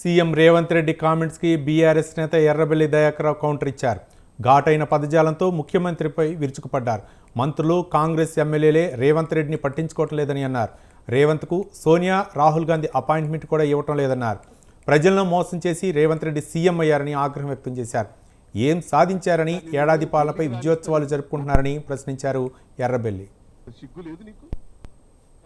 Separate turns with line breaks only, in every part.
CM Revanth Reddy కామెంట్స్కి BRS నేత Errabelli Dayakar Rao counter ఇచ్చారు. ఘాటైన పదజాలంతో ముఖ్యమంత్రిపై విరుచుకుపడ్డారు. మంత్రులు కాంగ్రెస్ ఎమ్మెల్యేలే రేవంత్ రెడ్డిని పట్టించుకోవట్లేదని అన్నారు. రేవంత్కు సోనియా రాహుల్ గాంధీ అపాయింట్మెంట్ కూడా ఇవ్వటం లేదన్నారు. ప్రజలను మోసం చేసి రేవంత్ రెడ్డి సీఎం అయ్యారని ఆగ్రహం వ్యక్తం చేశారు. ఏం సాధించారని ఏడాది పాలనపై విజయోత్సవాలు జరుపుకుంటున్నారని ప్రశ్నించారు ఎర్రబెల్లి.
సిగ్గు లేదు నీకు?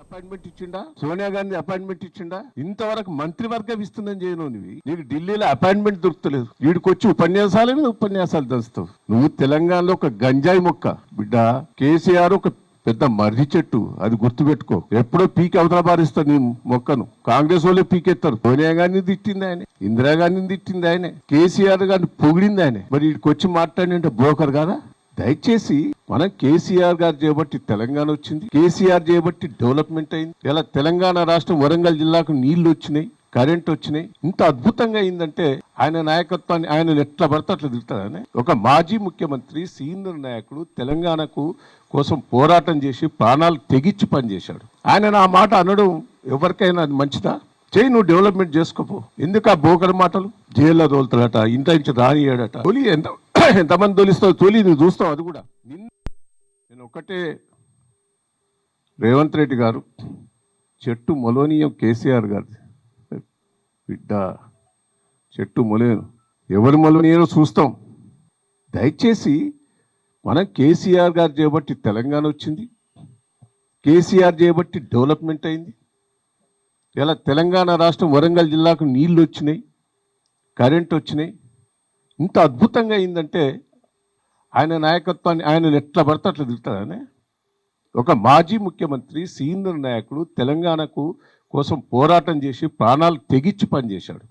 అపాయింట్మెంట్ ఇచ్చిండా? సోనియా గాంధీ అపాయింట్మెంట్ ఇచ్చిండా? ఇంతవరకు మంత్రివర్గం ఇస్తుందని చేయను నువ్వు నీకు ఢిల్లీలో అపాయింట్మెంట్ దొరుకుతలేదు. వీడికి వచ్చి ఉపన్యాసాలే ఉపన్యాసాలు దంచుతావు నువ్వు తెలంగాణలో ఒక గంజాయి మొక్క. బిడ్డ కేసీఆర్ ఒక పెద్ద మర్రి చెట్టు. అది గుర్తుపెట్టుకో. ఎప్పుడో పీకి అవతల బారిస్తావు నీ మొక్కను. కాంగ్రెస్ వాళ్ళే పీకెత్తారు. సోనియా గాంధీ తిట్టింది ఆయన. ఇందిరాగాంధీని తిట్టింది ఆయనే. కేసీఆర్ గారిని పొగిడింది ఆయన. మరి వీడికి వచ్చి మాట్లాడినంటే బ్రోకర్ కదా? దయచేసి మనం కేసీఆర్ గారు చేయబట్టి తెలంగాణ వచ్చింది. కేసీఆర్ చేయబట్టి డెవలప్మెంట్ అయింది. ఇలా తెలంగాణ రాష్ట్రం వరంగల్ జిల్లాకు నీళ్ళు వచ్చినాయి కరెంట్ వచ్చినాయి. ఇంత అద్భుతంగా అయిందంటే ఆయన నాయకత్వాన్ని ఆయన ఎట్లా పడితే అట్లా తిరుగుతాడని ఒక మాజీ ముఖ్యమంత్రి సీనియర్ నాయకుడు తెలంగాణకు కోసం పోరాటం చేసి ప్రాణాలు తెగించి పనిచేశాడు. ఆయన నా మాట అనడం. ఎవరికైనా అది మంచిదా? చేయి నువ్వు డెవలప్మెంట్ చేసుకోపో. ఎందుకు ఆ బోకర్ మాటలు? జైల్లో తోలుతాడట ఇంటి నుంచి రానియాడట తొలి ఎంత ఎంతమంది తొలిస్తావు? తొలి నువ్వు చూస్తావు అది కూడా. నేను ఒక్కటే రేవంత్ రెడ్డి గారు చెట్టు మొలోనియం కేసీఆర్ గారు బిడ్డ చెట్టు మొలేను ఎవరు మొలనీయో చూస్తాం. దయచేసి మనం కేసీఆర్ గారు చేయబట్టి తెలంగాణ వచ్చింది. కేసీఆర్ చేయబట్టి డెవలప్మెంట్ అయింది. ఇలా తెలంగాణ రాష్ట్రం వరంగల్ జిల్లాకు నీళ్ళు వచ్చినాయి కరెంట్ వచ్చినాయి. ఇంత అద్భుతంగా అయిందంటే ఆయన నాయకత్వాన్ని ఆయన ఎట్లా పడితే అట్లా తిరుగుతాడనే ఒక మాజీ ముఖ్యమంత్రి సీనియర్ నాయకుడు తెలంగాణకు కోసం పోరాటం చేసి ప్రాణాలు తెగించి పనిచేశాడు.